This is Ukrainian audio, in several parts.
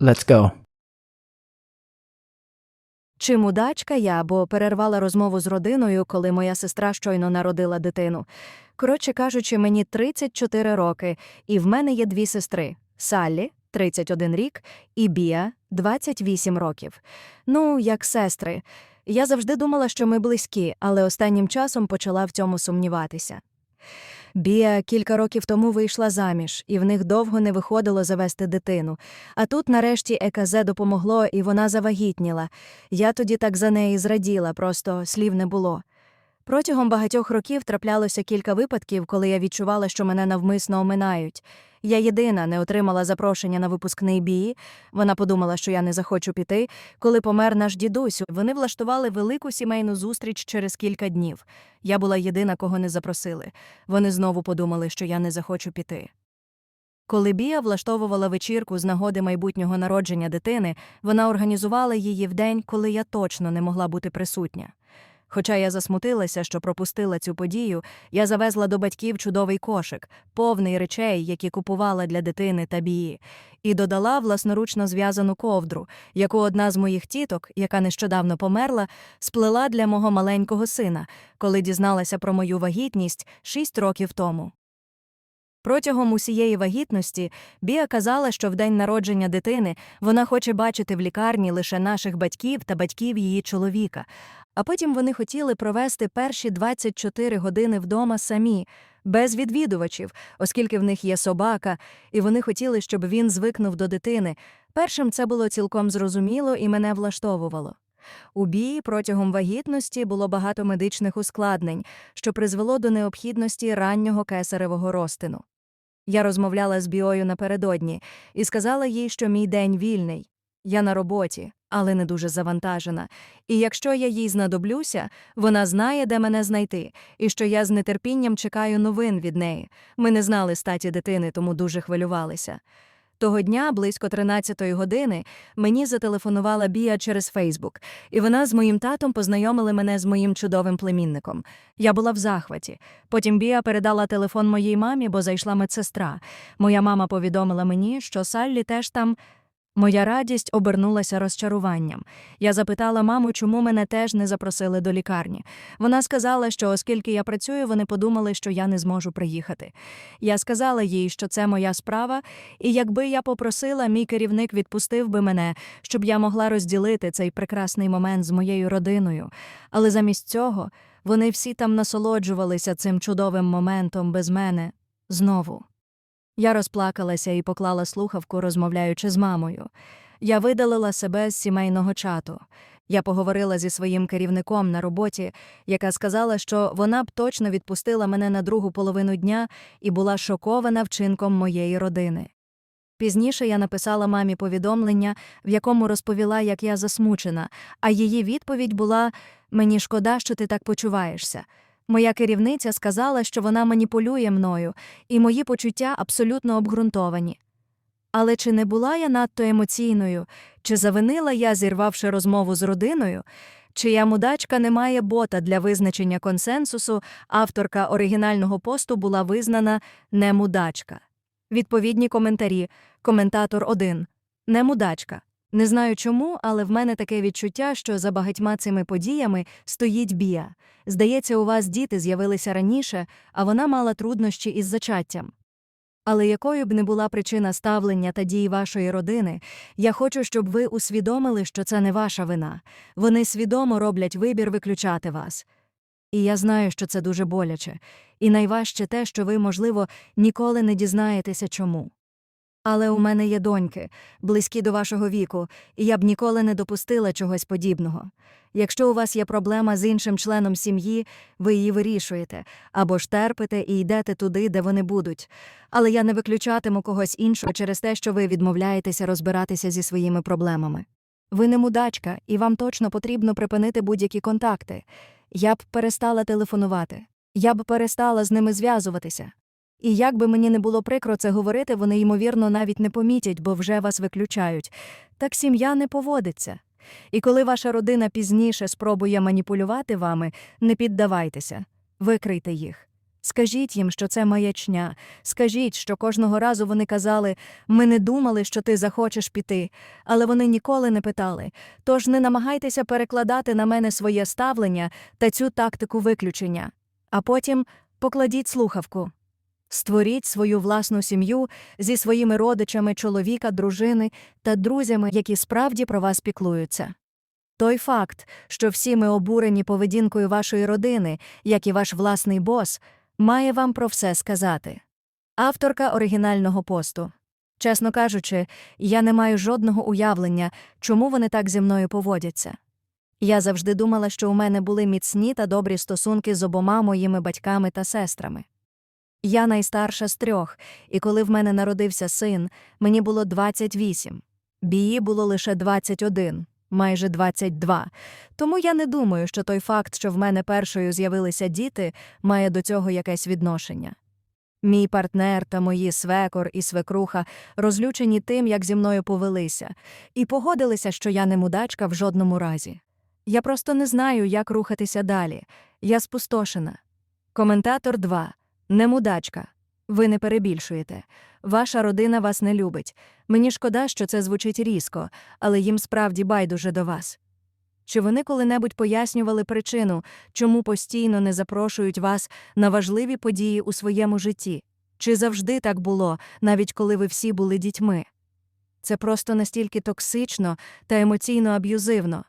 Let's go. Чи мудачка я, бо перервала розмову з родиною, коли моя сестра щойно народила дитину. Коротше кажучи, мені 34 роки, і в мене є дві сестри Саллі, 31 рік, і Біа, 28 років. Ну, як сестри. Я завжди думала, що ми близькі, але останнім часом почала в цьому сумніватися. Біа кілька років тому вийшла заміж, і в них довго не виходило завести дитину. А тут, нарешті, ЕКЗ допомогло, і вона завагітніла. Я тоді так за неї зраділа, просто слів не було. Протягом багатьох років траплялося кілька випадків, коли я відчувала, що мене навмисно оминають. Я єдина не отримала запрошення на випускний бій. Вона подумала, що я не захочу піти. Коли помер наш дідусь, вони влаштували велику сімейну зустріч через кілька днів. Я була єдина, кого не запросили. Вони знову подумали, що я не захочу піти. Коли Бія влаштовувала вечірку з нагоди майбутнього народження дитини, вона організувала її в день, коли я точно не могла бути присутня. Хоча я засмутилася, що пропустила цю подію, я завезла до батьків чудовий кошик, повний речей, які купувала для дитини та бії, і додала власноручно зв'язану ковдру, яку одна з моїх тіток, яка нещодавно померла, сплела для мого маленького сина, коли дізналася про мою вагітність шість років тому. Протягом усієї вагітності Біа казала, що в день народження дитини вона хоче бачити в лікарні лише наших батьків та батьків її чоловіка, а потім вони хотіли провести перші 24 години вдома самі, без відвідувачів, оскільки в них є собака, і вони хотіли, щоб він звикнув до дитини. Першим це було цілком зрозуміло і мене влаштовувало. У бії протягом вагітності було багато медичних ускладнень, що призвело до необхідності раннього кесаревого розтину. Я розмовляла з Біою напередодні і сказала їй, що мій день вільний. Я на роботі, але не дуже завантажена. І якщо я їй знадоблюся, вона знає, де мене знайти, і що я з нетерпінням чекаю новин від неї. Ми не знали статі дитини, тому дуже хвилювалися. Того дня, близько 13-ї години, мені зателефонувала Бія через Фейсбук, і вона з моїм татом познайомили мене з моїм чудовим племінником. Я була в захваті. Потім Бія передала телефон моїй мамі, бо зайшла медсестра. Моя мама повідомила мені, що Саллі теж там. Моя радість обернулася розчаруванням. Я запитала маму, чому мене теж не запросили до лікарні. Вона сказала, що оскільки я працюю, вони подумали, що я не зможу приїхати. Я сказала їй, що це моя справа, і якби я попросила, мій керівник відпустив би мене, щоб я могла розділити цей прекрасний момент з моєю родиною. Але замість цього вони всі там насолоджувалися цим чудовим моментом без мене знову. Я розплакалася і поклала слухавку, розмовляючи з мамою. Я видалила себе з сімейного чату. Я поговорила зі своїм керівником на роботі, яка сказала, що вона б точно відпустила мене на другу половину дня і була шокована вчинком моєї родини. Пізніше я написала мамі повідомлення, в якому розповіла, як я засмучена, а її відповідь була Мені шкода, що ти так почуваєшся. Моя керівниця сказала, що вона маніпулює мною, і мої почуття абсолютно обґрунтовані. Але чи не була я надто емоційною, чи завинила я, зірвавши розмову з родиною, чия мудачка не має бота для визначення консенсусу, авторка оригінального посту була визнана не мудачка. Відповідні коментарі. Коментатор 1. Не мудачка. Не знаю чому, але в мене таке відчуття, що за багатьма цими подіями стоїть бія. Здається, у вас діти з'явилися раніше, а вона мала труднощі із зачаттям. Але якою б не була причина ставлення та дій вашої родини, я хочу, щоб ви усвідомили, що це не ваша вина. Вони свідомо роблять вибір виключати вас. І я знаю, що це дуже боляче, і найважче те, що ви, можливо, ніколи не дізнаєтеся чому. Але у мене є доньки, близькі до вашого віку, і я б ніколи не допустила чогось подібного. Якщо у вас є проблема з іншим членом сім'ї, ви її вирішуєте, або ж терпите і йдете туди, де вони будуть. Але я не виключатиму когось іншого через те, що ви відмовляєтеся розбиратися зі своїми проблемами. Ви не мудачка, і вам точно потрібно припинити будь-які контакти. Я б перестала телефонувати, я б перестала з ними зв'язуватися. І як би мені не було прикро це говорити, вони, ймовірно, навіть не помітять, бо вже вас виключають. Так сім'я не поводиться. І коли ваша родина пізніше спробує маніпулювати вами, не піддавайтеся, викрийте їх. Скажіть їм, що це маячня. Скажіть, що кожного разу вони казали ми не думали, що ти захочеш піти, але вони ніколи не питали. Тож не намагайтеся перекладати на мене своє ставлення та цю тактику виключення. А потім покладіть слухавку. Створіть свою власну сім'ю зі своїми родичами, чоловіка, дружини та друзями, які справді про вас піклуються. Той факт, що всі ми обурені поведінкою вашої родини, як і ваш власний бос, має вам про все сказати. Авторка оригінального посту. Чесно кажучи, я не маю жодного уявлення, чому вони так зі мною поводяться. Я завжди думала, що у мене були міцні та добрі стосунки з обома моїми батьками та сестрами. Я найстарша з трьох, і коли в мене народився син, мені було 28. Бії було лише 21, майже 22. Тому я не думаю, що той факт, що в мене першою з'явилися діти, має до цього якесь відношення. Мій партнер та мої свекор і свекруха розлючені тим, як зі мною повелися, і погодилися, що я не мудачка в жодному разі. Я просто не знаю, як рухатися далі. Я спустошена. Коментатор 2. Не мудачка. Ви не перебільшуєте. Ваша родина вас не любить. Мені шкода, що це звучить різко, але їм справді байдуже до вас. Чи вони коли-небудь пояснювали причину, чому постійно не запрошують вас на важливі події у своєму житті? Чи завжди так було, навіть коли ви всі були дітьми? Це просто настільки токсично та емоційно аб'юзивно.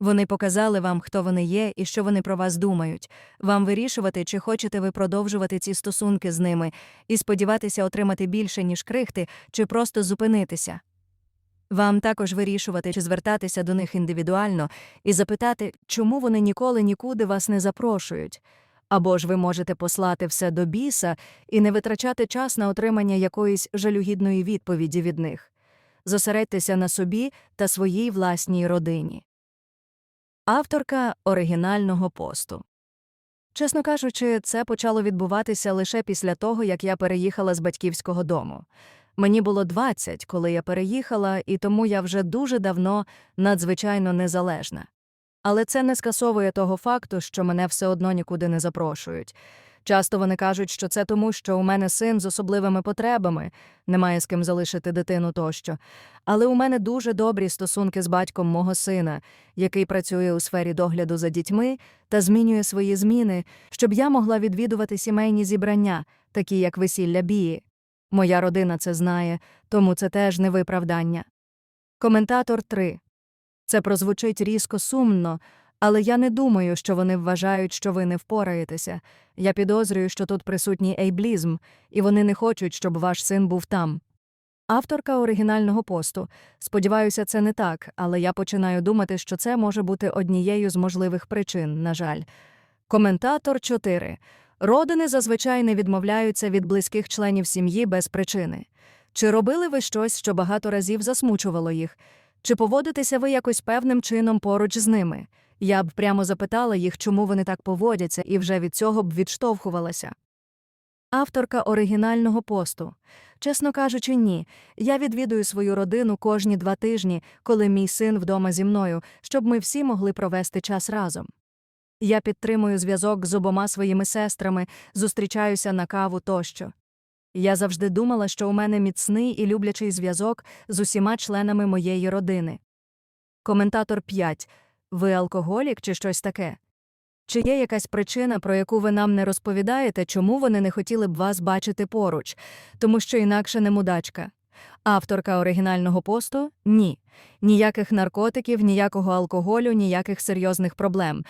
Вони показали вам, хто вони є і що вони про вас думають. Вам вирішувати, чи хочете ви продовжувати ці стосунки з ними і сподіватися отримати більше, ніж крихти, чи просто зупинитися. Вам також вирішувати, чи звертатися до них індивідуально і запитати, чому вони ніколи нікуди вас не запрошують. Або ж ви можете послати все до біса і не витрачати час на отримання якоїсь жалюгідної відповіді від них. Зосередьтеся на собі та своїй власній родині. Авторка оригінального посту. Чесно кажучи, це почало відбуватися лише після того, як я переїхала з батьківського дому. Мені було 20, коли я переїхала, і тому я вже дуже давно надзвичайно незалежна. Але це не скасовує того факту, що мене все одно нікуди не запрошують. Часто вони кажуть, що це тому, що у мене син з особливими потребами, немає з ким залишити дитину тощо. Але у мене дуже добрі стосунки з батьком мого сина, який працює у сфері догляду за дітьми та змінює свої зміни, щоб я могла відвідувати сімейні зібрання, такі як весілля бії. Моя родина це знає, тому це теж не виправдання. Коментатор 3. Це прозвучить різко сумно, але я не думаю, що вони вважають, що ви не впораєтеся. Я підозрюю, що тут присутній ейблізм, і вони не хочуть, щоб ваш син був там. Авторка оригінального посту. Сподіваюся, це не так, але я починаю думати, що це може бути однією з можливих причин, на жаль. Коментатор 4. Родини зазвичай не відмовляються від близьких членів сім'ї без причини. Чи робили ви щось, що багато разів засмучувало їх? Чи поводитеся ви якось певним чином поруч з ними? Я б прямо запитала їх, чому вони так поводяться, і вже від цього б відштовхувалася. Авторка оригінального посту. Чесно кажучи, ні. Я відвідую свою родину кожні два тижні, коли мій син вдома зі мною, щоб ми всі могли провести час разом. Я підтримую зв'язок з обома своїми сестрами, зустрічаюся на каву тощо. Я завжди думала, що у мене міцний і люблячий зв'язок з усіма членами моєї родини. Коментатор 5. Ви алкоголік чи щось таке? Чи є якась причина, про яку ви нам не розповідаєте, чому вони не хотіли б вас бачити поруч, тому що інакше не мудачка? Авторка оригінального посту ні. Ніяких наркотиків, ніякого алкоголю, ніяких серйозних проблем.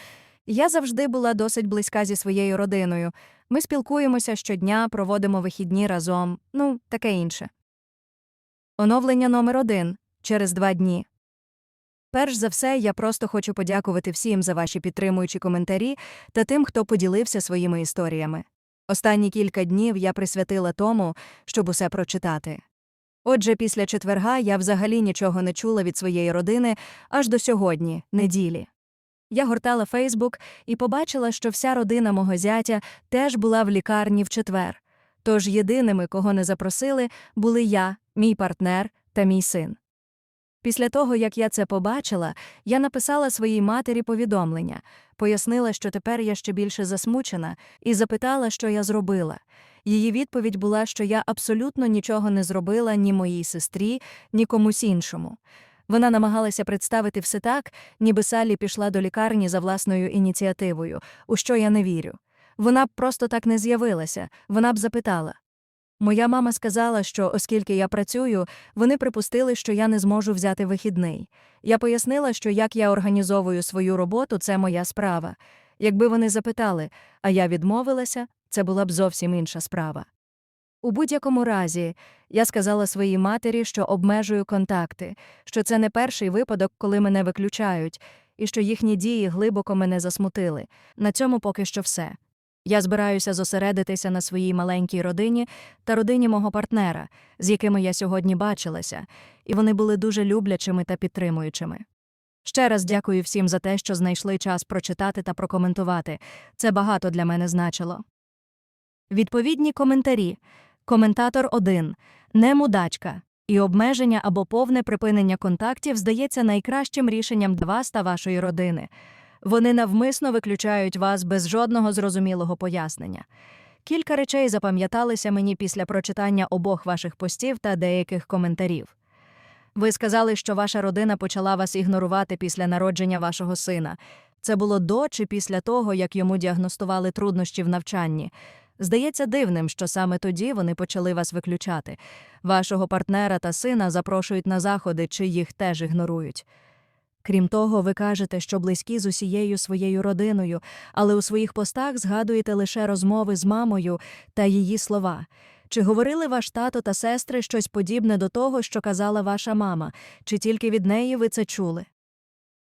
Я завжди була досить близька зі своєю родиною. Ми спілкуємося щодня, проводимо вихідні разом, ну, таке інше. Оновлення номер один через два дні. Перш за все, я просто хочу подякувати всім за ваші підтримуючі коментарі та тим, хто поділився своїми історіями. Останні кілька днів я присвятила тому, щоб усе прочитати. Отже, після четверга я взагалі нічого не чула від своєї родини аж до сьогодні, неділі. Я гортала Фейсбук і побачила, що вся родина мого зятя теж була в лікарні в четвер. Тож єдиними, кого не запросили, були я, мій партнер та мій син. Після того, як я це побачила, я написала своїй матері повідомлення, пояснила, що тепер я ще більше засмучена, і запитала, що я зробила. Її відповідь була, що я абсолютно нічого не зробила ні моїй сестрі, ні комусь іншому. Вона намагалася представити все так, ніби Саллі пішла до лікарні за власною ініціативою, у що я не вірю. Вона б просто так не з'явилася, вона б запитала. Моя мама сказала, що, оскільки я працюю, вони припустили, що я не зможу взяти вихідний. Я пояснила, що як я організовую свою роботу, це моя справа. Якби вони запитали, а я відмовилася, це була б зовсім інша справа. У будь-якому разі, я сказала своїй матері, що обмежую контакти, що це не перший випадок, коли мене виключають, і що їхні дії глибоко мене засмутили. На цьому поки що все. Я збираюся зосередитися на своїй маленькій родині та родині мого партнера, з якими я сьогодні бачилася, і вони були дуже люблячими та підтримуючими. Ще раз дякую всім за те, що знайшли час прочитати та прокоментувати. Це багато для мене значило. Відповідні коментарі. Коментатор 1. Не мудачка. І обмеження або повне припинення контактів здається найкращим рішенням для вас та вашої родини. Вони навмисно виключають вас без жодного зрозумілого пояснення. Кілька речей запам'яталися мені після прочитання обох ваших постів та деяких коментарів. Ви сказали, що ваша родина почала вас ігнорувати після народження вашого сина. Це було до чи після того, як йому діагностували труднощі в навчанні. Здається дивним, що саме тоді вони почали вас виключати. Вашого партнера та сина запрошують на заходи, чи їх теж ігнорують. Крім того, ви кажете, що близькі з усією своєю родиною, але у своїх постах згадуєте лише розмови з мамою та її слова. Чи говорили ваш тато та сестри щось подібне до того, що казала ваша мама, чи тільки від неї ви це чули?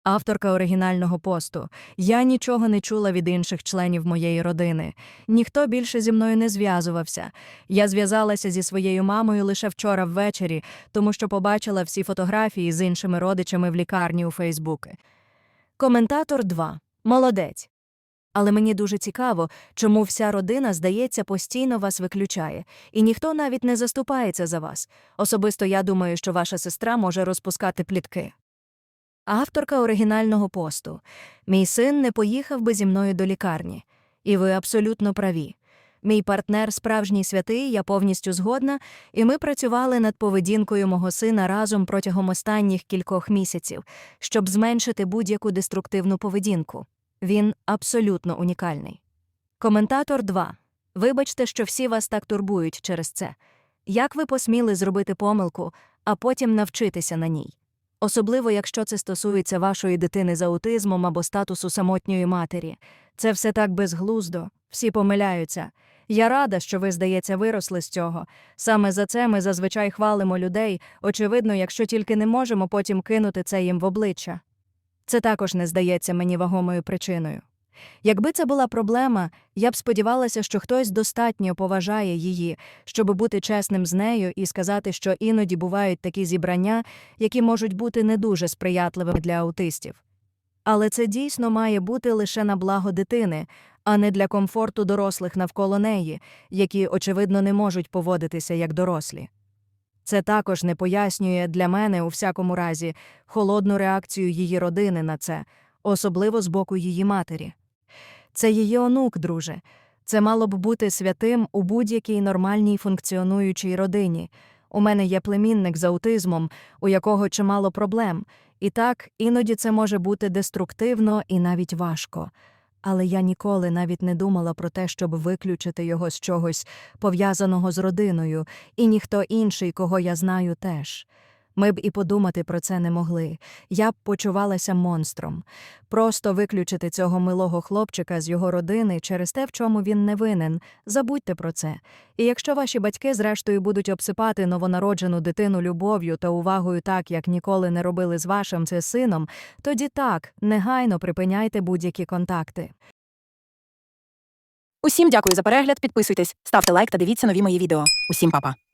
Авторка оригінального посту. Я нічого не чула від інших членів моєї родини. Ніхто більше зі мною не зв'язувався. Я зв'язалася зі своєю мамою лише вчора ввечері, тому що побачила всі фотографії з іншими родичами в лікарні у Фейсбуки. Коментатор 2. Молодець. Але мені дуже цікаво, чому вся родина, здається, постійно вас виключає, і ніхто навіть не заступається за вас. Особисто я думаю, що ваша сестра може розпускати плітки. Авторка оригінального посту. Мій син не поїхав би зі мною до лікарні. І ви абсолютно праві. Мій партнер справжній святий, я повністю згодна, і ми працювали над поведінкою мого сина разом протягом останніх кількох місяців, щоб зменшити будь-яку деструктивну поведінку. Він абсолютно унікальний. Коментатор 2. Вибачте, що всі вас так турбують через це. Як ви посміли зробити помилку, а потім навчитися на ній? Особливо, якщо це стосується вашої дитини з аутизмом або статусу самотньої матері. Це все так безглуздо, всі помиляються. Я рада, що ви, здається, виросли з цього. Саме за це ми зазвичай хвалимо людей, очевидно, якщо тільки не можемо потім кинути це їм в обличчя. Це також не здається мені вагомою причиною. Якби це була проблема, я б сподівалася, що хтось достатньо поважає її, щоб бути чесним з нею і сказати, що іноді бувають такі зібрання, які можуть бути не дуже сприятливими для аутистів. Але це дійсно має бути лише на благо дитини, а не для комфорту дорослих навколо неї, які, очевидно, не можуть поводитися як дорослі. Це також не пояснює для мене, у всякому разі, холодну реакцію її родини на це, особливо з боку її матері. Це її онук, друже. Це мало б бути святим у будь-якій нормальній функціонуючій родині. У мене є племінник з аутизмом, у якого чимало проблем, і так іноді це може бути деструктивно і навіть важко. Але я ніколи навіть не думала про те, щоб виключити його з чогось пов'язаного з родиною, і ніхто інший, кого я знаю, теж. Ми б і подумати про це не могли. Я б почувалася монстром. Просто виключити цього милого хлопчика з його родини через те, в чому він не винен. Забудьте про це. І якщо ваші батьки, зрештою, будуть обсипати новонароджену дитину любов'ю та увагою так, як ніколи не робили з вашим це сином, тоді так, негайно припиняйте будь-які контакти. Усім дякую за перегляд. Підписуйтесь, ставте лайк та дивіться нові мої відео. Усім па-па.